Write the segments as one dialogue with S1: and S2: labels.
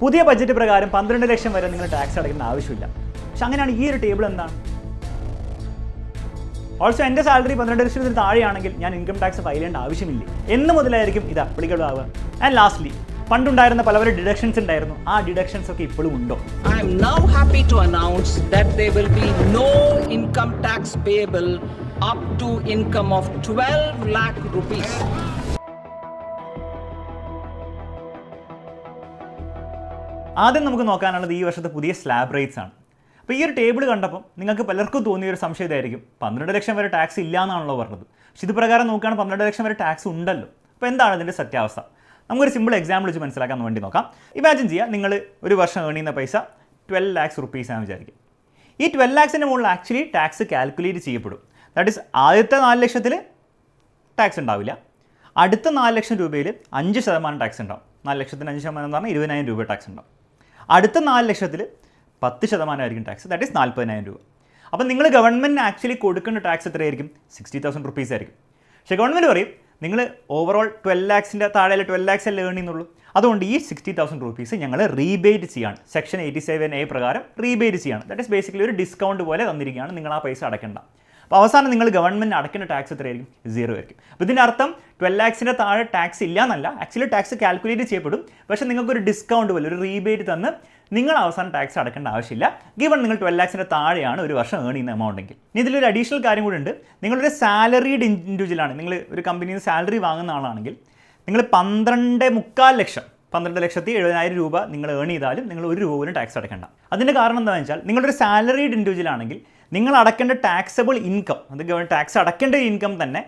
S1: പുതിയ ബജറ്റ് പ്രകാരം പന്ത്രണ്ട് ലക്ഷം വരെ നിങ്ങൾ ടാക്സ് അടയ്ക്കേണ്ട ആവശ്യമില്ല. പക്ഷെ അങ്ങനെയാണ് ഈ ഒരു ടേബിൾ എന്താണ്? ഓൾസോ എന്റെ സാലറി പന്ത്രണ്ട് ലക്ഷത്തിന് താഴെയാണെങ്കിൽ ഞാൻ ഇൻകം ടാക്സ് ഫയൽ ചെയ്യേണ്ട ആവശ്യമില്ല. എന്ന് മുതലായിരിക്കും ഇത് അപ്ലിക്കബിൾ ആവുക. ആൻഡ് ലാസ്റ്റ്ലി പണ്ടുണ്ടായിരുന്ന പല പല ഡിഡക്ഷൻസ് ഉണ്ടായിരുന്നു. ആ ഡിഡക്ഷൻസ് ഒക്കെ ഇപ്പോഴും ഉണ്ടോ?
S2: I am now happy to announce that they will be no income tax payable up to income of 12 lakh rupees.
S1: ആദ്യം നമുക്ക് നോക്കാനുള്ളത് ഈ വർഷത്തെ പുതിയ സ്ലാബ് റേറ്റ്സ് ആണ്. അപ്പോൾ ഈ ഒരു ടേബിൾ കണ്ടപ്പോൾ നിങ്ങൾക്ക് പലർക്കും തോന്നിയ ഒരു സംശയം ഇതായിരിക്കും. പന്ത്രണ്ട് ലക്ഷം വരെ ടാക്സ് ഇല്ല എന്നാണല്ലോ പറഞ്ഞത്. പക്ഷെ ഇത് പ്രകാരം നോക്കുകയാണ് പന്ത്രണ്ട് ലക്ഷം വരെ ടാക്സ് ഉണ്ടല്ലോ. അപ്പോൾ എന്താണ് ഇതിന്റെ സത്യാവസ്ഥ? നമുക്കൊരു സിമ്പിൾ എക്സാമ്പിൾ വെച്ച് മനസ്സിലാക്കാൻ വേണ്ടി നോക്കാം. ഇമാജിൻ ചെയ്യുക നിങ്ങൾ ഒരു വർഷം ഏൺ ചെയ്യുന്ന പൈസ ട്വൽവ് ലാക്സ് റുപ്പീസ് ആണെന്ന് വിചാരിക്കും. ഈ ട്വൽവ് ലാക്സിന്റെ മുകളിൽ ആക്ച്വലി ടാക്സ് കാൽക്കുലേറ്റ് ചെയ്യപ്പെടും. ദാറ്റ് ഇസ് ആദ്യത്തെ നാല് ലക്ഷത്തിൽ ടാക്സ് ഉണ്ടാവില്ല. അടുത്ത നാല് ലക്ഷം രൂപയിൽ അഞ്ച് ശതമാനം ടാക്സ് ഉണ്ടാവും. നാല് ലക്ഷത്തിന് അഞ്ച് ശതമാനം എന്ന് പറഞ്ഞാൽ ഇരുപതിനായിരം രൂപ ടാക്സ് ഉണ്ടാവും. അടുത്ത നാല് ലക്ഷത്തിൽ പത്ത് ശതമാനമായിരിക്കും ടാക്സ് ദാറ്റ് ഈസ് നാൽപ്പതിനായിരം രൂപ. അപ്പം നിങ്ങൾ ഗവൺമെന്റിന് ആക്ച്വലി കൊടുക്കേണ്ട ടാക്സ് എത്രയായിരിക്കും? സിക്സ്റ്റി തൗസൻഡ് റുപ്പീസ് ആയിരിക്കും. പക്ഷേ ഗവൺമെന്റ് പറയും നിങ്ങൾ ഓവറോൾ ട്വൽവ് ലാക്സിന്റെ താഴെ ട്വൽവ് ലാക്സ് അല്ലേ ഏൺ അതുകൊണ്ട് ഈ സിക്സ്റ്റി തൗസൻഡ് റുപ്പീസ് ഞങ്ങൾ റീബേറ്റ് ചെയ്യാണ്. സെക്ഷൻ എയ്റ്റി സെവൻ എ പ്രകാരം റീബേറ്റ് ചെയ്യാണ്. ദാറ്റ് ഈസ് ബേസിക്കലി ഒരു ഡിസ്കൗണ്ട് പോലെ തന്നിരിക്കുകയാണ്. നിങ്ങൾ ആ പൈസ അടയ്ക്കേണ്ട. അപ്പോൾ അവസാനം നിങ്ങൾ ഗവൺമെന്റ് അടയ്ക്കേണ്ട ടാക്സ് എത്രയായിരിക്കും? സീറോ ആയിരിക്കും. അപ്പോൾ ഇതിന്റെ അർത്ഥം ട്വൽവ് ലാക്സിന്റെ താഴെ ടാക്സ് ഇല്ല എന്നല്ല ആക്ച്വലി ടാക്സ് കാൽക്കുലേറ്റ് ചെയ്യപ്പെടും. പക്ഷേ നിങ്ങൾക്കൊരു ഡിസ്കൗണ്ട് പോലെ ഒരു റീബേറ്റ് തന്ന് നിങ്ങൾ അവസാനം ടാക്സ് അടക്കേണ്ട ആവശ്യമില്ല. ഗിവൺ നിങ്ങൾ ട്വൽവ് ലാക്സിന്റെ താഴെയാണ് ഒരു വർഷം ഏൺ ചെയ്യുന്ന എമൗണ്ട് എങ്കിൽ. ഇനി ഇതിലൊരു അഡീഷണൽ കാര്യം കൂടി ഉണ്ട്. നിങ്ങളൊരു സാലറീഡ് ഇൻഡിവിജ്വലാണ് നിങ്ങൾ ഒരു കമ്പനിയിൽ സാലറി വാങ്ങുന്ന ആളാണെങ്കിൽ നിങ്ങൾ പന്ത്രണ്ട് മുക്കാൽ ലക്ഷം പന്ത്രണ്ട് ലക്ഷത്തി എഴുപതിനായിരം രൂപ നിങ്ങൾ ഏൺ ചെയ്താലും നിങ്ങൾ ഒരു രൂപ പോലും ടാക്സ് അടക്കേണ്ട അതിന്റെ കാരണം എന്താണെന്ന് വെച്ചാൽ നിങ്ങളൊരു സാലറീഡ് ഇൻഡിവിജ്വൽ ആണെങ്കിൽ നിങ്ങൾ അടക്കേണ്ട ടാക്സബിൾ ഇൻകം അത് ടാക്സ് അടക്കേണ്ട ഇൻകം തന്നെ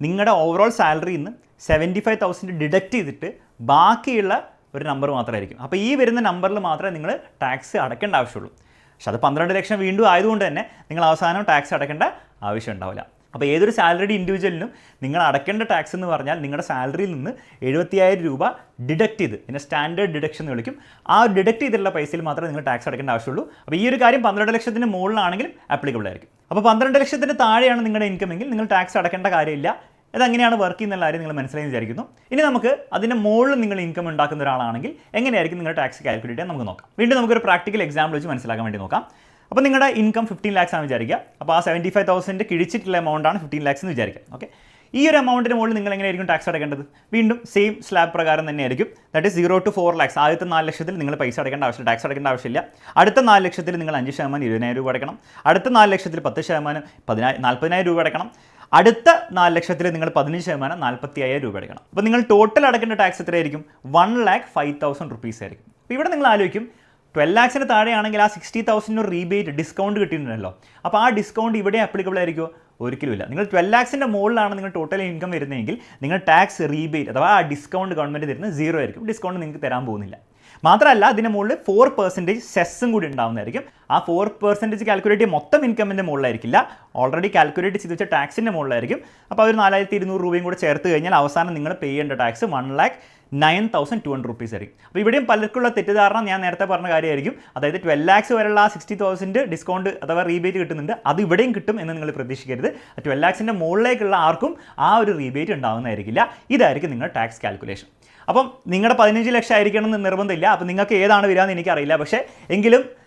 S1: നിങ്ങളുടെ ഓവറോൾ സാലറിയിൽ നിന്ന് സെവന്റി ഫൈവ് തൗസൻഡ് ഡിഡക്റ്റ് ചെയ്തിട്ട് ബാക്കിയുള്ള ഒരു നമ്പർ മാത്രമായിരിക്കും. അപ്പോൾ ഈ വരുന്ന നമ്പറിൽ മാത്രമേ നിങ്ങൾ ടാക്സ് അടക്കേണ്ട ആവശ്യമുള്ളൂ. പക്ഷെ അത് പന്ത്രണ്ട് ലക്ഷം വീണ്ടും ആയതുകൊണ്ട് തന്നെ നിങ്ങൾ അവസാനം ടാക്സ് അടക്കേണ്ട ആവശ്യം ഉണ്ടാവില്ല. അപ്പോൾ ഏതൊരു സാലറിഡ് ഇൻഡിവിജ്വലിനും നിങ്ങൾ അടയ്ക്കേണ്ട ടാക്സ് എന്ന് പറഞ്ഞാൽ നിങ്ങളുടെ സാലറിയിൽ നിന്ന് എഴുപത്തിയായിരം രൂപ ഡിഡക്ട് ചെയ്ത് ഇതിനെ സ്റ്റാൻഡേർഡ് ഡിഡക്ഷൻ എന്ന് വിളിക്കും. ആ ഡിഡക്ട് ചെയ്തിട്ടുള്ള പൈസയിൽ മാത്രമേ നിങ്ങൾ ടാക്സ് അടയ്ക്കേണ്ട ആവശ്യമുള്ളൂ. അപ്പോൾ ഈ ഒരു കാര്യം പന്ത്രണ്ട് ലക്ഷത്തിന് മുകളിലാണെങ്കിലും ആപ്ലിക്കബിൾ ആയിരിക്കും. അപ്പോൾ പന്ത്രണ്ട് ലക്ഷത്തിന് താഴെയാണ് നിങ്ങളുടെ ഇൻകം എങ്കിൽ നിങ്ങൾ ടാക്സ് അടയ്ക്കേണ്ട കാര്യമില്ല. ഇതെങ്ങനെയാണ് വർക്ക് ചെയ്യുന്ന കാര്യം നിങ്ങൾ മനസ്സിലായി വിചാരിക്കുന്നു. ഇനി നമുക്ക് അതിന്റെ മുകളിൽ നിങ്ങൾ ഇൻകം ഉണ്ടാക്കുന്ന ഒരാളാണെങ്കിൽ എങ്ങനെയായിരിക്കും നിങ്ങൾ ടാക്സ് കാൽക്കുലേറ്റ് ചെയ്യാൻ നമുക്ക് നോക്കാം. വീണ്ടും നമുക്കൊരു പ്രാക്ടിക്കൽ എക്സാമ്പിൾ വെച്ച് മനസ്സിലാക്കാൻ വേണ്ടി നോക്കാം. അപ്പോൾ നിങ്ങളുടെ ഇൻകം ഫിഫ്റ്റീൻ ലാക്സ് ആണ് വിചാരിക്കുക അപ്പോൾ ആ സെവന്റി ഫൈവ് തൗസൻഡ് കിഴിച്ചിട്ടുള്ള എമൗണ്ട് ആണ് ഫിഫ്റ്റീൻ ലാക്സ് എന്ന് വിചാരിക്കുക ഓക്കെ ഈ ഒരു എമൗണ്ടിന് മുകളിൽ നിങ്ങൾ എങ്ങനെയായിരിക്കും ടാക്സ് അടയ്ക്കേണ്ടത് വീണ്ടും സെയിം സ്ലാബ് പ്രകാരം തന്നെയായിരിക്കും. That is zero to four lakhs ആദ്യത്തെ നാല് ലക്ഷത്തിൽ നിങ്ങൾ പൈസ അടയ്ക്കേണ്ട ആവശ്യം ടാക്സ് അടയ്ക്കേണ്ട ആവശ്യമില്ല. അടുത്ത നാല് ലക്ഷത്തിൽ നിങ്ങൾ അഞ്ച് ശതമാനം ഇരുപതിനായിരം രൂപ അടക്കണം. അടുത്ത നാല് ലക്ഷത്തിൽ പത്ത് ശതമാനം പതിനായിരം നാൽപ്പതിനായിരം രൂപ അടക്കണം. അടുത്ത നാല് ലക്ഷത്തിൽ നിങ്ങൾ പതിനഞ്ച് ശതമാനം നാൽപ്പത്തി അയ്യായിരം രൂപ അടക്കണം. അപ്പോൾ നിങ്ങൾ ടോട്ടൽ അടയ്ക്കേണ്ട ടാക്സ് എത്രയായിരിക്കും? One lakh five thousand rupees ആയിരിക്കും. ഇവിടെ നിങ്ങൾ ആലോചിക്കും ട്വൽവ് ലാക്സിന് താഴെയാണെങ്കിൽ ആ സിക്സ്റ്റി തൗസൻഡ് റീബേറ്റ് ഡിസ്കൗണ്ട് കിട്ടിയിട്ടുണ്ടല്ലോ. അപ്പോൾ ആ ഡിസ്കൗണ്ട് ഇവിടെ ആപ്ലിക്കബിൾ ആയിരിക്കുമോ ഒരിക്കലുമില്ല നിങ്ങൾ ട്വൽവ് ലാക്സിന്റെ മുകളിലാണ് നിങ്ങൾ ടോട്ടൽ ഇൻകം വരുന്നതെങ്കിൽ നിങ്ങൾ ടാക്സ് റീബേറ്റ് അഥവാ ആ ഡിസ്കൗണ്ട് ഗവൺമെന്റ് തരുന്ന സീറോ ആയിരിക്കും. ഡിസ്കൗണ്ട് നിങ്ങൾക്ക് തരാൻ പോകുന്നില്ല. മാത്രമല്ല അതിന് മുകളിൽ ഫോർ പെർസെന്റേജ് സെസ്സും കൂടി ഉണ്ടാവുന്നതായിരിക്കും. ആ ഫോർ പെർസെന്റേജ് കാൽക്കുലേറ്റ് മൊത്തം ഇൻകമിന്റെ മുകളിലായിരിക്കില്ല. ഓൾറെഡി കാൽക്കുലേറ്റ് ചെയ്ത് വെച്ച ടാക്സിന്റെ മുകളിലായിരിക്കും. അപ്പോൾ ഒരു നാലായിരത്തി ഇരുന്നൂറ് രൂപയും കൂടെ ചേർത്ത് കഴിഞ്ഞാൽ അവസാനം നിങ്ങൾ പേ ചെയ്യേണ്ട tax one lakh nine thousand two hundred rupees ആയിരിക്കും. അപ്പോൾ ഇവിടെയും പലർക്കുള്ള തെറ്റിദ്ധാരണ ഞാൻ നേരത്തെ പറഞ്ഞ കാര്യമായിരിക്കും. അതായത് ട്വൽവ് ലാക്സ് വരെയുള്ള ആ സിക്സ്റ്റി തൗസൻഡ് ഡിസ്കൗണ്ട് അഥവാ റീബേറ്റ് കിട്ടുന്നുണ്ട്. അത് ഇവിടെയും കിട്ടും എന്ന് നിങ്ങൾ പ്രതീക്ഷിക്കരുത്. ട്വൽവ് ലാക്സിന്റെ മുകളിലേക്കുള്ള ആർക്കും ആ ഒരു റീബേറ്റ് ഉണ്ടാകുന്നതായിരിക്കില്ല ഇതായിരിക്കും നിങ്ങളുടെ ടാക്സ് കാൽക്കുലേഷൻ അപ്പം നിങ്ങളുടെ പതിനഞ്ച് ലക്ഷം ആയിരിക്കണം എന്ന് നിർബന്ധമില്ല. അപ്പം നിങ്ങൾക്ക് ഏതാണ് വരിക എന്ന് എനിക്കറിയില്ല. പക്ഷേ എങ്കിലും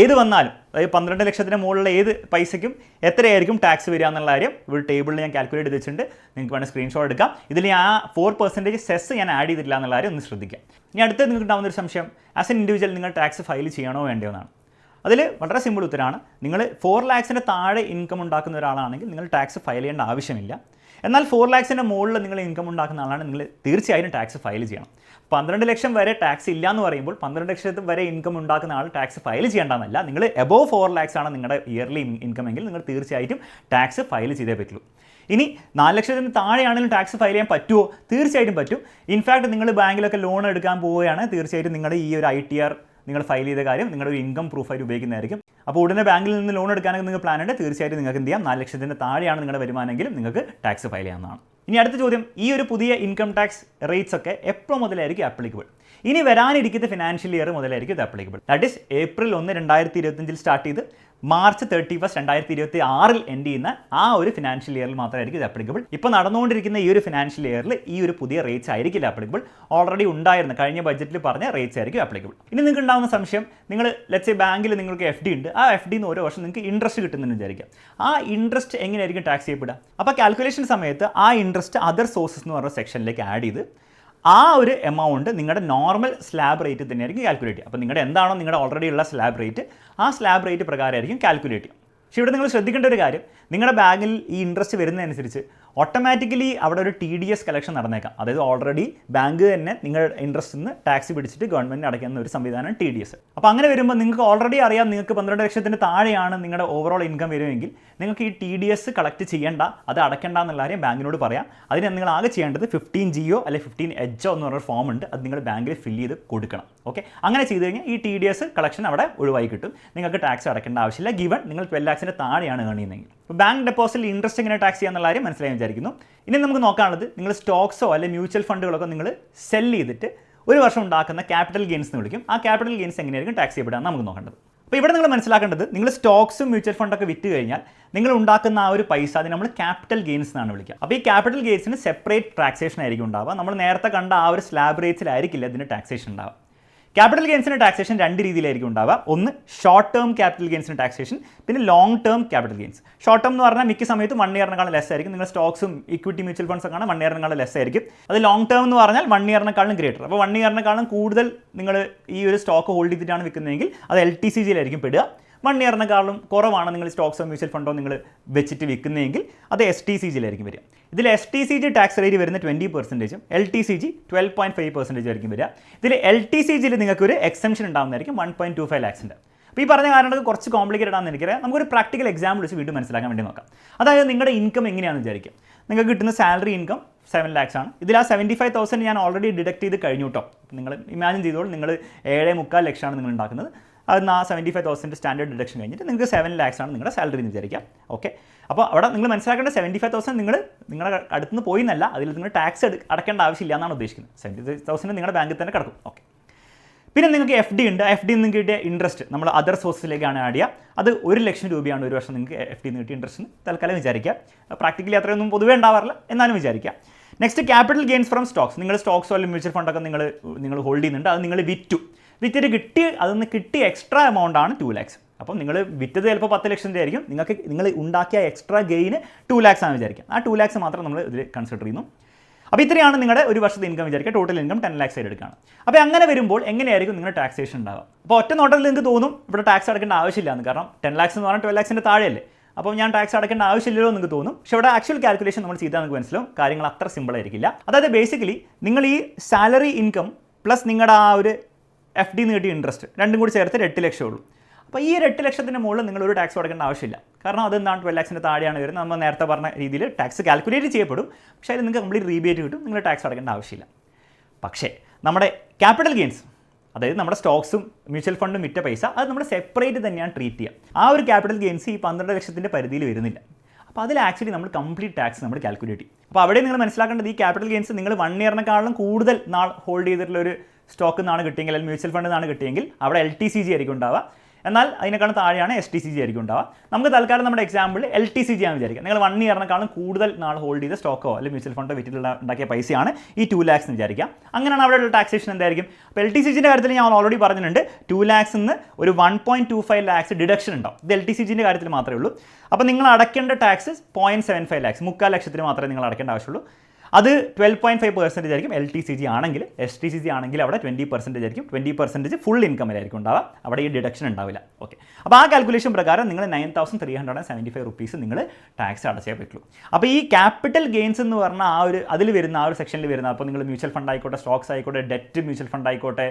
S1: ഏത് വന്നാലും അതായത് പന്ത്രണ്ട് ലക്ഷത്തിന് മുകളിലുള്ള ഏത് പൈസയ്ക്കും എത്രയായിരിക്കും ടാക്സ് വരിക എന്നുള്ള കാര്യം ഒരു ടേബിളിൽ ഞാൻ കാൽക്കുലേറ്റ് ചെയ്ത് വെച്ചിട്ടുണ്ട്. നിങ്ങൾക്ക് വേണമെങ്കിൽ സ്ക്രീൻഷോട്ട് എടുക്കാം. ഇതിൽ ആ ഫോർ പെർസെന്റേജ് സെസ് ഞാൻ ആഡ് ചെയ്തിട്ടില്ല എന്നുള്ള കാര്യം ഒന്ന് ശ്രദ്ധിക്കാം. ഇനി അടുത്ത് നിങ്ങൾക്ക് ഉണ്ടാകുന്ന ഒരു സംശയം. ആസ് എൻ ഇൻഡിവിജ്വൽ നിങ്ങൾ ടാക്സ് ഫയൽ ചെയ്യണോ വേണ്ടോ എന്നാണ്. അതിൽ വളരെ സിമ്പിൾ ഉത്തരമാണ് നിങ്ങൾ ഫോർ ലാക്സിന്റെ താഴെ ഇൻകം ഉണ്ടാക്കുന്ന ഒരാളാണെങ്കിൽ നിങ്ങൾ ടാക്സ് ഫയൽ ചെയ്യേണ്ട ആവശ്യമില്ല. എന്നാൽ ഫോർ ലാക്സിന്റെ മുകളിൽ നിങ്ങൾ ഇൻകം ഉണ്ടാക്കുന്ന ആളാണ്. നിങ്ങൾ തീർച്ചയായും ടാക്സ് ഫയൽ ചെയ്യണം. പന്ത്രണ്ട് ലക്ഷം വരെ ടാക്സ് ഇല്ല എന്ന് പറയുമ്പോൾ പന്ത്രണ്ട് ലക്ഷത്തിൽ വരെ ഇൻകം ഉണ്ടാക്കുന്ന ആൾ ടാക്സ് ഫയൽ ചെയ്യേണ്ടെന്നല്ല നിങ്ങൾ എബോവ് ഫോർ ലാക്സ് ആണ് നിങ്ങളുടെ ഇയർലി ഇൻകം എങ്കിൽ നിങ്ങൾ തീർച്ചയായിട്ടും ടാക്സ് ഫയൽ ചെയ്തേ പറ്റുള്ളൂ. ഇനി നാല് ലക്ഷത്തിന് താഴെയാണെങ്കിലും ടാക്സ് ഫയൽ ചെയ്യാൻ പറ്റുമോ തീർച്ചയായിട്ടും പറ്റും. ഇൻഫാക്ട് നിങ്ങൾ ബാങ്കിലൊക്കെ ലോൺ എടുക്കാൻ പോവുകയാണ്. തീർച്ചയായിട്ടും നിങ്ങളുടെ ഈ ഒരു ഐ ടി ആർ നിങ്ങൾ ഫയൽ ചെയ്ത കാര്യം നിങ്ങളുടെ ഒരു ഇൻകം പ്രൂഫായിട്ട് ഉപയോഗിക്കുന്നതായിരിക്കും. അപ്പോൾ ഉടനെ ബാങ്കിൽ നിന്ന് ലോൺ എടുക്കാനൊക്കെ നിങ്ങൾ പ്ലാൻ ഉണ്ട്. തീർച്ചയായിട്ടും നിങ്ങൾക്ക് എന്ത് ചെയ്യാം? നാല് ലക്ഷത്തിന്റെ താഴെയാണ് നിങ്ങളുടെ വരുമാനമെങ്കിലും നിങ്ങൾക്ക് ടാക്സ് ഫയൽ ചെയ്യാവുന്നതാണ്. ഇനി അടുത്ത ചോദ്യം ഈ ഒരു പുതിയ ഇൻകം ടാക്സ് റേറ്റ്സ് ഒക്കെ എപ്പോൾ മുതലായിരിക്കും ആപ്ലിക്കബിൾ ഇനി വരാനിരിക്കുന്ന ഫിനാൻഷ്യൽ ഇയർ മുതലായിരിക്കും ഇത് അപ്ലിക്കബിൾ ദാറ്റ് ഇസ് ഏപ്രിൽ ഒന്ന് രണ്ടായിരത്തി ഇരുപത്തഞ്ചിൽ സ്റ്റാർട്ട് ചെയ്ത് മാർച്ച് തേർട്ടി ഫസ്റ്റ് രണ്ടായിരത്തി ഇരുപത്തി ആറിൽ എൻഡ് ചെയ്യുന്ന ആ ഒരു ഫിനാൻഷ്യൽ ഇയറിൽ മാത്രമായിരിക്കും ഇത് അപ്ലിക്കബിൾ ഇപ്പോൾ നടന്നുകൊണ്ടിരിക്കുന്ന ഈ ഒരു ഫിനാൻഷ്യൽ ഇയറിൽ ഈ ഒരു പുതിയ റേറ്റ്സ് ആയിരിക്കില്ല അപ്ലിക്കബിൾ ഓൾറെഡി ഉണ്ടായിരുന്ന. കഴിഞ്ഞ ബഡ്ജറ്റിൽ പറഞ്ഞ റേറ്റ്സ് ആയിരിക്കും അപ്ലിക്കബിൾ ഇനി നിങ്ങൾക്ക് ഉണ്ടാകുന്ന സംശയം നിങ്ങൾ ലെറ്റ്സ് ബാങ്കിൽ നിങ്ങൾക്ക് എഫ് ഡി ഉണ്ട്. ആ എഫ് ഡിന്ന് ഓരോ വർഷം നിങ്ങൾക്ക് ഇൻട്രസ്റ്റ് കിട്ടുന്നുണ്ടെന്ന് വിചാരിക്കാം. ആ ഇൻട്രസ്റ്റ് എങ്ങനെയായിരിക്കും ടാക്സ് ചെയ്യപ്പെടുക? അപ്പോൾ കാൽക്കുലേഷൻ സമയത്ത് ആ ഇൻട്രസ്റ്റ് അതർ സോഴ്സസ് എന്ന് പറഞ്ഞ സെക്ഷനിലേക്ക് ആഡ് ചെയ്ത് ആ ഒരു എമൗണ്ട് നിങ്ങളുടെ നോർമൽ സ്ലാബ് റേറ്റ് തന്നെയായിരിക്കും കാൽക്കുലേറ്റ് ചെയ്യുക. അപ്പോൾ നിങ്ങളുടെ എന്താണോ നിങ്ങളുടെ ഓൾറെഡി ഉള്ള സ്ലാബ് റേറ്റ് ആ സ്ലാബ് റേറ്റ് പ്രകാരമായിരിക്കും കാൽക്കുലേറ്റ് ചെയ്യുക. പക്ഷേ ഇവിടെ നിങ്ങൾ ശ്രദ്ധിക്കേണ്ട ഒരു കാര്യം നിങ്ങളുടെ ബാങ്കിൽ ഈ ഇൻട്രസ്റ്റ് വരുന്നതനുസരിച്ച് ഓട്ടോമാറ്റിക്കലി അവിടെ ഒരു ടി ഡി എസ് കളക്ഷൻ നടന്നേക്കാം. അതായത് ഓൾറെഡി ബാങ്ക് തന്നെ നിങ്ങളുടെ ഇൻട്രസ്റ്റ് നിന്ന് ടാക്സ് പിടിച്ചിട്ട് ഗവൺമെന്റ് അടയ്ക്കുന്ന ഒരു സംവിധാനം ടി ഡി എസ് അപ്പോൾ അങ്ങനെ വരുമ്പോൾ നിങ്ങൾക്ക് ഓൾറെഡി അറിയാം നിങ്ങൾക്ക് പന്ത്രണ്ട് ലക്ഷത്തിന് താഴെയാണ് നിങ്ങളുടെ ഓവറോൾ ഇൻകം വരുമെങ്കിൽ നിങ്ങൾക്ക് ഈ ടി ഡി എസ് കളക്ട് ചെയ്യേണ്ട അത് അടയ്ക്കേണ്ട എന്നുള്ള കാര്യം ബാങ്കിനോട് പറയാം. അതിന് നിങ്ങൾ ആകെ ചെയ്യേണ്ടത് ഫിഫ്റ്റീൻ ജിയോ അല്ലെങ്കിൽ ഫിഫ്റ്റീൻ എച്ചോ എന്ന് പറഞ്ഞൊരു ഫോം ഉണ്ട്. അത് നിങ്ങൾ ബാങ്കിൽ ഫിൽ ചെയ്ത് കൊടുക്കണം. ഓക്കെ അങ്ങനെ ചെയ്ത് കഴിഞ്ഞാൽ ഈ ടി ഡി എസ് കളക്ഷൻ അവിടെ ഒഴിവായി കിട്ടും. നിങ്ങൾക്ക് ടാക്സ് അടയ്ക്കേണ്ട ആവശ്യമില്ല. ഗിവൺ നിങ്ങൾ ട്വൽവ് ലാക്സിന്റെ താഴെയാണ് ഏൺ ചെയ്യുന്നതെങ്കിൽ. ഇപ്പോൾ ബാങ്ക് ഡെപ്പോസിറ്റിൽ ഇൻട്രസ്റ്റ് എങ്ങനെ ടാക്സ് ചെയ്യാന്നുള്ള കാര്യം മനസ്സിലായി വിചാരിക്കുന്നു. ഇനി നമുക്ക് നോക്കാനുള്ളത് നിങ്ങൾ സ്റ്റോക്സോ അല്ലെങ്കിൽ മ്യൂച്വൽ ഫണ്ടുകളൊക്കെ നിങ്ങൾ സെൽ ചെയ്തിട്ട് ഒരു വർഷം ഉണ്ടാക്കുന്ന ക്യാപിറ്റൽ ഗെയിൻസ് എന്ന് വിളിക്കും. ആ ക്യാപിറ്റൽ ഗെയിൻസ് എങ്ങനെയായിരിക്കും ടാക്സ് ചെയ്യപ്പെടുക നമുക്ക് നോക്കേണ്ടത്. അപ്പോൾ ഇവിടെ നിങ്ങൾ മനസ്സിലാക്കേണ്ടത് നിങ്ങൾ സ്റ്റോക്സും മ്യൂച്വൽ ഫണ്ടൊക്കെ വിറ്റ് കഴിഞ്ഞാൽ നിങ്ങൾ ഉണ്ടാക്കുന്ന ആ ഒരു പൈസ അതിന് നമ്മൾ ക്യാപിറ്റൽ ഗെയിൻസ് എന്നാണ് വിളിക്കുക. അപ്പോൾ ഈ ക്യാപിറ്റൽ ഗെയിൻസിന് സെപ്പറേറ്റ് ടാക്സേഷൻ ആയിരിക്കും ഉണ്ടാവുക. നമ്മൾ നേരത്തെ കണ്ട ആ ഒരു സ്ലാബ് റേറ്റ്സിലായിരിക്കില്ല ഇതിന് ടാക്സേഷൻ ഉണ്ടാവുക. ക്യാപിറ്റൽ ഗെയിൻസിന് ടാക്സേഷൻ രണ്ട് രീതിയിലായിരിക്കും ഉണ്ടാവുക. ഒന്ന് ഷോർട്ട് ടേം ക്യാപിറ്റൽ ഗെയിൻസിന് ടാക്സേഷൻ പിന്നെ long term capital gains short term എന്ന് പറഞ്ഞാൽ മിക്ക സമയത്തും വൺ ഇയറിനെക്കാളും ലെസ് ആയിരിക്കും. നിങ്ങൾ സ്റ്റോക്സും ഇക്വിറ്റി മ്യൂച്വൽ ഫണ്ട്സ് ഒക്കെ ആണ് വൺ ഇയറിനെക്കാളും ലെസ് ആയിരിക്കും. അത് ലോങ് ടേം എന്ന് പറഞ്ഞാൽ വൺ ഇയറിനെക്കാളും ഗ്രേറ്റർ അപ്പോൾ വൺ ഇയറിനെക്കാളും കൂടുതൽ നിങ്ങൾ ഈ ഒരു സ്റ്റോക്ക് ഹോൾഡ് ചെയ്തിട്ടാണ് വിൽക്കുന്നതെങ്കിൽ അത് എൽ ടി സി ജിയിലായിരിക്കും പെടുക. ഇയറിനെക്കാളും കുറവാണ് നിങ്ങൾ സ്റ്റോക്സോ മ്യൂച്വൽ ഫണ്ടോ നിങ്ങൾ വെച്ചിട്ട് വിൽക്കുന്നതെങ്കിൽ അത് എസ് ടി സി ജിയിലായിരിക്കും വരിക. ഇതിൽ S T C G tax rate വരുന്ന twenty percentage L T C G twelve point five percentage ആയിരിക്കും വരിക. ഇതിൽ എൽ ടി സി ജിയിൽ നിങ്ങൾക്ക് ഒരു എക്സംഷൻ ഉണ്ടാകുന്നതായിരിക്കും വൺ പോയിന്റ് ടു ഫൈവ് ലാക്സിന്റെ അപ്പോൾ ഈ പറഞ്ഞ കാരണങ്ങൾ കുറച്ച് കോംപ്ലിക്കേറ്റഡ് ആണെന്ന് എനിക്കറിയാം നമുക്കൊരു പ്രാക്ടിക്കൽ എക്സാമ്പിൾ വെച്ച് വീണ്ടും മനസ്സിലാക്കാൻ വേണ്ടി നോക്കാം. അതായത് നിങ്ങളുടെ ഇൻകം എങ്ങനെയാണെന്ന് വിചാരിക്കും നിങ്ങൾക്ക് കിട്ടുന്ന സാലറി ഇൻകം സെവൻ ലാക്സ് ആണ്. ഇതിൽ ആ സെവന്റി ഫൈവ് തൗസൻഡ് ഞാൻ ഓൾറെഡി ഡിഡക്ട് ചെയ്ത് കഴിഞ്ഞു കേട്ടോ നിങ്ങൾ ഇമാജിൻ ചെയ്തോളൂ. നിങ്ങൾ ഏഴ് മുക്കാൽ ലക്ഷമാണ് നിങ്ങൾ ഉണ്ടാക്കുന്നത്. അത് ആ seventy five thousand standard deduction കഴിഞ്ഞിട്ട് നിങ്ങൾക്ക് സെവൻ ലാക്സ് ആണ് നിങ്ങളുടെ സാലറി എന്ന് വിചാരിക്കാം. ഓക്കെ അപ്പോൾ അവിടെ നിങ്ങൾ മനസ്സിലാക്കേണ്ട സെവന്റി ഫൈവ് തൗസൻഡ് നിങ്ങൾ നിങ്ങളുടെ അടുത്തുനിന്ന് പോയി എന്നല്ല അതിൽ നിങ്ങൾ ടാക്സ് അടക്കേണ്ട ആവശ്യമില്ല എന്നാണ് ഉദ്ദേശിക്കുന്നത്. സെവന്റി ഫൈവ് തൗസൻഡ് നിങ്ങളുടെ ബാങ്കിൽ തന്നെ കിടക്കും. ഓക്കെ പിന്നെ നിങ്ങൾക്ക് എഫ് ഡി ഉണ്ട്. എഫ് ഡി നിന്ന് കിട്ടിയ ഇൻട്രസ്റ്റ് നമ്മൾ അതർ സോഴ്സിലേക്കാണ് ആഡ് ചെയ്യുക. അത് ഒരു ലക്ഷം രൂപയാണ് ഒരു വർഷം നിങ്ങൾക്ക് എഫ് ഡി നിന്ന് കിട്ടിയ ഇൻട്രസ്റ്റ് തൽക്കാലം വിചാരിക്കുക. പ്രാക്ടിക്കലി അത്രയൊന്നും പൊതുവേ ഉണ്ടാവാറില്ല. എന്നാലും വിചാരിക്കുക. Next capital gains from stocks നിങ്ങൾ സ്റ്റോക്സോ അല്ലെങ്കിൽ മ്യൂച്വൽ ഫണ്ടൊക്കെ നിങ്ങൾ നിങ്ങൾ ഹോൾഡ് ചെയ്യുന്നുണ്ട്. അത് നിങ്ങൾ വിറ്റു. വിറ്റിട്ട് കിട്ടി അതിൽ കിട്ടിയ എക്സ്ട്രാ എമൗണ്ട് ആണ് ടു ലാക്സ് അപ്പം നിങ്ങൾ വിറ്റത് ചിലപ്പോൾ പത്ത് ലക്ഷം ആയിരിക്കും. നിങ്ങൾക്ക് നിങ്ങൾ ഉണ്ടാക്കിയ എക്സ്ട്രാ ഗെയിന് ടു ലാക്സ് ആണ് വിചാരിക്കുക. ആ ടു ലാക്സ് മാത്രം നമ്മൾ ഇതിൽ കൺസിഡർ ചെയ്യുന്നു. അപ്പോൾ ഇത്രയാണ് നിങ്ങളുടെ ഒരു വർഷത്തെ ഇൻകം വിചാരിക്കുക. ടോട്ടൽ ഇൻകം ടെൻ ലാക്സ് ആയിട്ട് എടുക്കുകയാണ്. അപ്പോൾ അങ്ങനെ വരുമ്പോൾ എങ്ങനെയായിരിക്കും നിങ്ങളുടെ ടാക്സേഷൻ ഉണ്ടാവുക? അപ്പോൾ ഒറ്റ നോട്ടത്തിൽ നിങ്ങൾക്ക് തോന്നും ഇവിടെ ടാക്സ് അടക്കേണ്ട ആവശ്യമില്ല എന്ന്. കാരണം ടെൻ ലാക്സ് എന്ന് പറഞ്ഞാൽ ട്വൽവ് ലാക്സിന്റെ താഴെയല്ലേ? അപ്പോൾ ഞാൻ ടാക്സ് അടക്കേണ്ട ആവശ്യമില്ലല്ലോ എന്ന് തോന്നും. പക്ഷേ ഇവിടെ ആക്ച്വൽ കാൽക്കുലേഷൻ നമ്മൾ ചെയ്താൽ നിങ്ങൾക്ക് മനസ്സിലാവും. കാര്യങ്ങൾ അത്ര സിമ്പിൾ ആയിരിക്കില്ല. അതായത് ബേസിക്കലി നിങ്ങൾ ഈ സാലറി ഇൻകം പ്ലസ് നിങ്ങളുടെ ആ ഒരു എഫ് ഡി നേടിയ ഇൻട്രസ്റ്റ് രണ്ടും കൂടി ചേർത്ത് എട്ട് ലക്ഷം ഉള്ളൂ. അപ്പോൾ ഈ ഒരു എട്ട് ലക്ഷത്തിന് മുകളിൽ നിങ്ങൾ ഒരു ടാക്സ് കൊടുക്കേണ്ട ആവശ്യമില്ല. കാരണം അതെന്താണ് ട്വൽവ് ലാക്സിന്റെ താഴെയാണ് വരുന്നത്. നമ്മൾ നേരത്തെ പറഞ്ഞ രീതിയിൽ ടാക്സ് കാൽക്കുലേറ്റ് ചെയ്യപ്പെടും. പക്ഷേ അതിൽ നിങ്ങൾക്ക് കംപ്ലീറ്റ് റീബേറ്റ് കിട്ടും. നിങ്ങൾ ടാക്സ് അടക്കേണ്ട ആവശ്യമില്ല. പക്ഷേ നമ്മുടെ ക്യാപിറ്റൽ ഗെയിൻസ് അതായത് നമ്മുടെ സ്റ്റോക്സും മ്യൂച്വൽ ഫണ്ടും വിറ്റ പൈസ അത് നമ്മൾ സെപ്പറേറ്റ് തന്നെയാണ് ട്രീറ്റ് ചെയ്യുക. ആ ഒരു ക്യാപിറ്റൽ ഗെയിൻസ് ഈ പന്ത്രണ്ട് ലക്ഷത്തിന്റെ പരിധിയിൽ വരുന്നില്ല. അപ്പോൾ അതിൽ ആക്ച്വലി നമ്മൾ കംപ്ലീറ്റ് ടാക്സ് നമ്മൾ കാൽക്കുലേറ്റ് ചെയ്യും. അപ്പോൾ അവിടെ നിങ്ങൾ മനസ്സിലാക്കേണ്ടത് ഈ ക്യാപിറ്റൽ ഗെയിൻസ് നിങ്ങൾ വൺ ഇയറിനെക്കാളും കൂടുതൽ നാൾ ഹോൾഡ് ചെയ്തിട്ടുള്ള ഒരു സ്റ്റോക്ക് നിന്നാണ് കിട്ടിയെങ്കിൽ അല്ലെങ്കിൽ മ്യൂച്വൽ ഫണ്ടിൽ നിന്നാണ് കിട്ടിയെങ്കിൽ അവിടെ എൽ ടി സി ജി ആയിരിക്കും ഉണ്ടാവുക. എന്നാൽ അതിനേക്കാളും താഴെയാണ് എസ് ടി സി ജി ആയിരിക്കും ഉണ്ടാവുക. നമുക്ക് തൽക്കാലം നമ്മുടെ example L T C G ആണ് വിചാരിക്കുക നിങ്ങൾ വൺ ഇയറിനെക്കാളും കൂടുതൽ നാൾ ഹോൾഡ് ചെയ്ത സ്റ്റോക്കോ അല്ലെങ്കിൽ മ്യൂച്വൽ ഫണ്ടോ വിറ്റിട്ടുള്ള ഉണ്ടാക്കിയ പൈസയാണ് ഈ ടു ലാക്സ് എന്ന് വിചാരിക്കുക അങ്ങനെയാണ് അവിടെ ടാക്സേഷൻ എന്തായിരിക്കും? അപ്പോൾ എൽ ടി സി ജിന്റെ കാര്യത്തിൽ ഞാൻ ഓൾറെഡി പറഞ്ഞിട്ടുണ്ട്. ടു ലാക്സ് നിന്ന് ഒരു one point two five lakhs deduction ഉണ്ടാവും. ഇത് എൽ ടി സി ജിന്റെ കാര്യത്തിൽ മാത്രമേ ഉള്ളൂ. അപ്പോൾ നിങ്ങൾ അടയ്ക്കേണ്ട tax point seven five lakhs മുക്കാൽ ലക്ഷത്തിന് മാത്രമേ നിങ്ങൾ അടയ്ക്കേണ്ട ആവശ്യമുള്ളൂ. അത് ട്വൽവ് പോയിന്റ് ഫൈവ് പെർസെന്റേജ് ആയിരിക്കും എൽ ടി സി ജി ആണെങ്കിൽ എസ് ടി സി ജി ആണെങ്കിൽ അവിടെ ട്വന്റി പെർസെന്റേജ് ആയിരിക്കും. ട്വന്റി പെർസെന്റേജ് ഫുൾ ഇൻകമിലായിരിക്കും ഉണ്ടാവുക. അവിടെ ഈ ഡിഡക്ഷൻ ഉണ്ടാവില്ല. ഓക്കെ അപ്പോൾ ആ കാൽക്കുലേഷൻ പ്രകാരം നിങ്ങൾ nine thousand three hundred and seventy five rupees നിങ്ങൾ ടാക്സ് അടച്ചേ പറ്റുള്ളൂ. അപ്പോൾ ഈ ക്യാപിറ്റൽ ഗെയിൻസ് എന്ന് പറഞ്ഞാൽ ആ ഒരു അതിൽ വരുന്ന ആ ഒരു സെക്ഷനിൽ വരുന്ന അപ്പോൾ നിങ്ങൾ മ്യൂച്വൽ ഫണ്ട് ആയിക്കോട്ടെ സ്റ്റോക്സ് ആയിക്കോട്ടെ ഡെറ്റ് മ്യൂച്വൽ ഫണ്ട് ആയിക്കോട്ടെ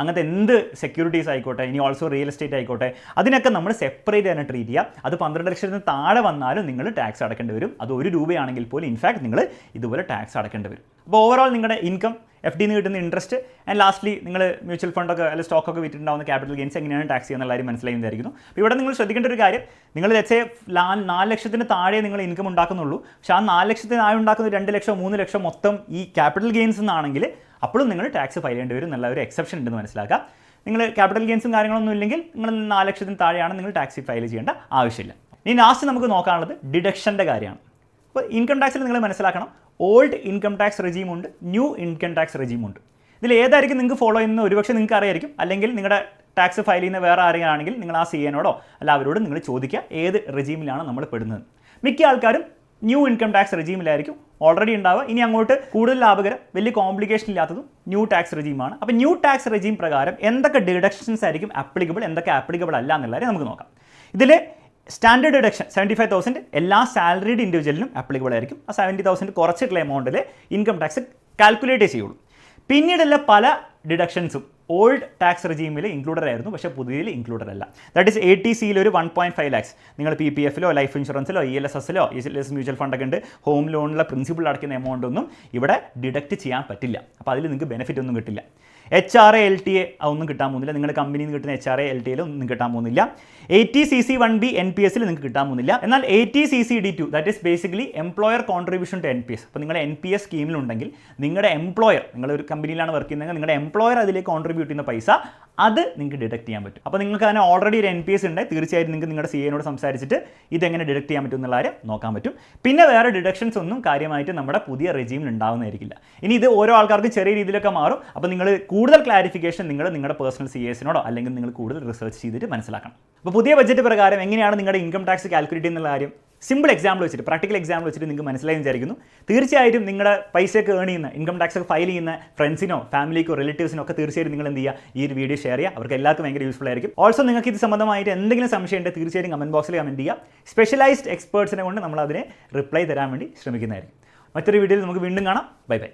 S1: അങ്ങനത്തെ എന്ത് സെക്യൂരിറ്റീസ് ആയിക്കോട്ടെ ഇനി ഓൾസോ റിയൽ എസ്റ്റേറ്റ് ആയിക്കോട്ടെ അതിനൊക്കെ നമ്മൾ സെപ്പറേറ്റ് തന്നെ ട്രീറ്റ് ചെയ്യുക അത് പന്ത്രണ്ട് ലക്ഷത്തിന് താഴെ വന്നാലും നിങ്ങൾ ടാക്സ് അടക്കേണ്ടി വരും. അത് ഒരു രൂപയാണെങ്കിൽ പോലും ഇൻഫാക്ട് നിങ്ങൾ ഇതുപോലെ ടാക്സ് അടക്കേണ്ടി വരും. അപ്പോൾ ഓവറോൾ നിങ്ങളുടെ ഇൻകം എഫ് ഡിന്ന് കിട്ടുന്ന ഇൻട്രസ്റ്റ് ആൻഡ് ലാസ്റ്റ്ലി നിങ്ങൾ മ്യൂച്വൽ ഫണ്ടൊക്കെ അല്ലെങ്കിൽ സ്റ്റോക്കൊക്കെ വിറ്റിട്ടുണ്ടാവുന്ന ക്യാപിറ്റൽ ഗെയിൻസ് എങ്ങനെയാണ് ടാക്സ് ചെയ്യുന്ന കാര്യം മനസ്സിലായി വിചാരിക്കുന്നു അപ്പോൾ ഇവിടെ നിങ്ങൾ ശ്രദ്ധിക്കേണ്ട ഒരു കാര്യം നിങ്ങൾ വെച്ചേ നാല് ലക്ഷത്തിന് താഴെ നിങ്ങൾ ഇൻകം ഉണ്ടാക്കുന്നുള്ളൂ. പക്ഷേ ആ നാല് ലക്ഷത്തിന് ആയി ഉണ്ടാക്കുന്ന രണ്ട് ലക്ഷം മൂന്ന് ലക്ഷം മൊത്തം ഈ ക്യാപിറ്റൽ ഗെയിൻസ് എന്നാണെങ്കിൽ അപ്പോഴും നിങ്ങൾ ടാക്സ് ഫയൽ ചെയ്യേണ്ടി വരും എന്നുള്ള ഒരു എക്സെപ്ഷൻ ഉണ്ടെന്ന് മനസ്സിലാക്കുക നിങ്ങൾ ക്യാപിറ്റൽ ഗെയിൻസും കാര്യങ്ങളൊന്നും ഇല്ലെങ്കിൽ നിങ്ങൾ നാല് ലക്ഷത്തിന് താഴെയാണ് നിങ്ങൾ ടാക്സ് ഫയൽ ചെയ്യേണ്ട ആവശ്യമില്ല. ഇനി ലാസ്റ്റ് നമുക്ക് നോക്കാനുള്ളത് ഡിഡക്ഷന്റെ കാര്യമാണ്. അപ്പോൾ ഇൻകം ടാക്സിൽ നിങ്ങൾ മനസ്സിലാക്കണം ഓൾഡ് ഇൻകം ടാക്സ് റെജീം ഉണ്ട് ന്യൂ ഇൻകം ടാക്സ് റെജീം ഉണ്ട്. ഇതിൽ ഏതായിരിക്കും നിങ്ങൾക്ക് ഫോളോ ചെയ്യുന്ന ഒരുപക്ഷെ നിങ്ങൾക്ക് അറിയായിരിക്കും. അല്ലെങ്കിൽ നിങ്ങളുടെ ടാക്സ് ഫയൽ ചെയ്യുന്ന വേറെ ആരെങ്കിലും ആണെങ്കിൽ നിങ്ങൾ ആ സി എനോടോ അല്ല അവരോട് നിങ്ങൾ ചോദിക്കുക ഏത് റെജീമിലാണ് നമ്മൾ പെടുന്നത്. മിക്ക ആൾക്കാരും ന്യൂ ഇൻകം ടാക്സ് റെജീമിലായിരിക്കും ഓൾറെഡി ഉണ്ടാവുക. ഇനി അങ്ങോട്ട് കൂടുതൽ ലാഭകരം വലിയ കോംപ്ലിക്കേഷൻ ഇല്ലാത്തതും ന്യൂ ടാക്സ് റെജീമാണ്. അപ്പോൾ ന്യൂ ടാക്സ് റെജീം പ്രകാരം എന്തൊക്കെ ഡിഡക്ഷൻസ് ആയിരിക്കും ആപ്ലിക്കബിൾ എന്തൊക്കെ ആപ്ലിക്കബിൾ അല്ല എന്നുള്ളവരെ നമുക്ക് നോക്കാം. ഇതിൽ standard deduction seventy five thousand എല്ലാ സാലറീഡ് ഇൻഡിവിജ്വലിനും ആപ്ലിക്കബിൾ ആയിരിക്കും. ആ സെവന്റി തൗസൻഡ് കുറച്ചിട്ടുള്ള എമൗണ്ടിൽ ഇൻകം ടാക്സ് കാൽക്കുലേറ്റ് ചെയ്യുള്ളൂ പിന്നീടുള്ള പല ഡിഡക്ഷൻസും ഓൾഡ് ടാക്സ് റെജീമിൽ ഇൻക്ലൂഡഡ് ആയിരുന്നു പക്ഷേ പുതിയതിൽ ഇൻക്ലൂഡഡ് അല്ല. ദാറ്റ് ഇസ് എ ടി സിയിൽ ഒരു വൺ പോയിന്റ് ഫൈവ് ലാക്സ് നിങ്ങൾ പി പി എഫിലോ ലൈഫ് ഇൻഷുറൻസിലോ ഇ എൽ എസ് എസിലോ ഇ എൽ എസ് മ്യൂച്വൽ ഫണ്ടൊക്കെ ഉണ്ട് ഹോം ലോണിലെ പ്രിൻസിപ്പിൾ അടയ്ക്കുന്ന എമൗണ്ട് ഒന്നും ഇവിടെ ഡിഡക്റ്റ് ചെയ്യാൻ പറ്റില്ല. അപ്പോൾ അതിൽ നിങ്ങൾക്ക് ബെനിഫിറ്റ് ഒന്നും കിട്ടില്ല. H R A L T A ഒന്നും കിട്ടാൻ പോകുന്നില്ല. നിങ്ങളുടെ കമ്പനിയിൽ നിന്ന് കിട്ടുന്ന H R A L T L ഒന്നും കിട്ടാൻ പോകുന്നില്ല. Eighty C C one B N P എസിൽ നിങ്ങൾക്ക് കിട്ടാൻ പോകുന്നില്ല. എന്നാൽ eighty C C D two that is basically employer contribution to N P S അപ്പോൾ നിങ്ങളുടെ എൻ പി എസ് സ്കീമിലുണ്ടെങ്കിൽ നിങ്ങളുടെ എംപ്ലോയർ നിങ്ങളൊരു കമ്പനിയിലാണ് വർക്ക് ചെയ്യുന്നതെങ്കിൽ നിങ്ങളുടെ എംപ്ലോയർ അതിലേക്ക് കോൺട്രിബ്യൂട്ട് ചെയ്യുന്ന പൈസ അത് നിങ്ങൾക്ക് ഡിഡക്ട് ചെയ്യാൻ പറ്റും. അപ്പോൾ നിങ്ങൾക്ക് അതിന് ഓൾറെഡി ഒരു എൻ പി എസ് ഉണ്ട്. തീർച്ചയായിട്ടും നിങ്ങൾക്ക് നിങ്ങളുടെ സി എനോട് സംസാരിച്ചിട്ട് ഇതെങ്ങനെ ഡിഡക്ട് ചെയ്യാൻ പറ്റും എന്നുള്ള കാര്യം നോക്കാൻ പറ്റും. പിന്നെ വേറെ ഡിഡക്ഷൻസ് ഒന്നും കാര്യമായിട്ട് നമ്മുടെ പുതിയ റെജീമിൽ ഉണ്ടാകുന്നതായിരിക്കില്ല ഇനി ഇത് ഓരോ ആൾക്കാർക്കും ചെറിയ രീതിയിലൊക്കെ മാറും. അപ്പോൾ നിങ്ങൾ കൂടുതൽ ക്ലാരിഫിക്കേഷൻ നിങ്ങൾ നിങ്ങളുടെ പേഴ്സണൽ സി എസിനോടോ അല്ലെങ്കിൽ നിങ്ങൾ കൂടുതൽ റിസർച്ച് ചെയ്തിട്ട് മനസ്സിലാക്കണം. അപ്പോൾ പുതിയ ബജറ്റ് പ്രകാരം എങ്ങനെയാണ് നിങ്ങളുടെ ഇൻകം ടാക്സ് കാൽക്കുലേറ്റ് ചെയ്യുന്നുള്ള കാര്യം സിമ്പിൾ എക്സാമ്പിൾ വെച്ചിട്ട് പ്രാക്ടിക്കൽ എക്സാമ്പിൾ വെച്ചിട്ട് നിങ്ങൾക്ക് മനസ്സിലായി വിചാരിക്കുന്നു. തീർച്ചയായിട്ടും നിങ്ങളുടെ പൈസയൊക്കെ ഏൺ ചെയ്യുന്ന ഇൻകം ടാക്സ് ഒക്കെ ഫയൽ ചെയ്യുന്ന ഫ്രണ്ട്സിനോ ഫാമിലിക്കോ റിലേറ്റീവ്സിനോ ഒക്കെ തീർച്ചയായിട്ടും നിങ്ങൾ എന്ത് ചെയ്യുക ഈ ഒരു വീഡിയോ ഷെയർ ചെയ്യുക. അവർക്ക് എല്ലാവർക്കും ഭയങ്കര യൂസ്ഫുൾ ആയിരിക്കും. ഓൾസോ നിങ്ങൾക്ക് ഇത് സംബന്ധമായിട്ട് എന്തെങ്കിലും സംശയം ഉണ്ടെങ്കിൽ തീർച്ചയായിട്ടും കമന്റ് ബോക്സിൽ കമന്റ് ചെയ്യുക. സ്പെഷ്യലൈസ്ഡ് എക്സ്പേർട്സിനെ കൊണ്ട് നമ്മൾ അതിനെ റിപ്ലൈ തരാൻ വേണ്ടി ശ്രമിക്കുന്നതായിരിക്കും. മറ്റൊരു വീഡിയോയിൽ നമുക്ക് വീണ്ടും കാണാം. Bye bye